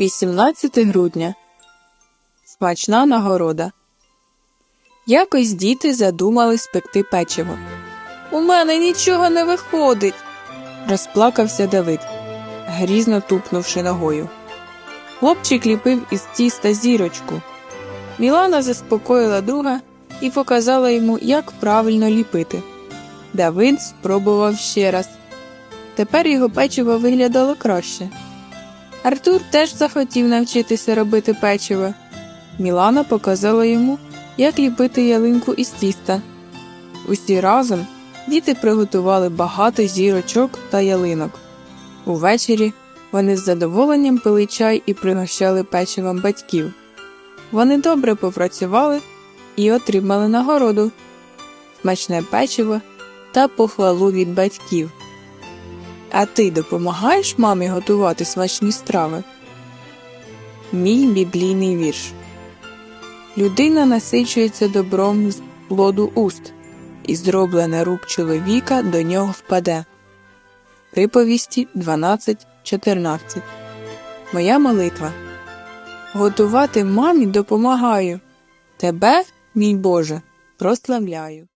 18 грудня. Смачна нагорода. Якось діти задумали спекти печиво. У мене нічого не виходить, розплакався Давид, грізно тупнувши ногою. Хлопчик ліпив із тіста зірочку. Мілана заспокоїла друга і показала йому, як правильно ліпити. Давид спробував ще раз. Тепер його печиво виглядало краще. Артур теж захотів навчитися робити печиво. Мілана показала йому, як ліпити ялинку із тіста. Усі разом діти приготували багато зірочок та ялинок. Увечері вони з задоволенням пили чай і пригощали печивом батьків. Вони добре попрацювали і отримали нагороду, смачне печиво та похвалу від батьків. А ти допомагаєш мамі готувати смачні страви? Мій біблійний вірш. Людина насичується добром з плоду уст, і зроблене рук чоловіка до нього впаде. Приповісті 12.14 Моя молитва. Готувати мамі допомагаю. Тебе, мій Боже, прославляю.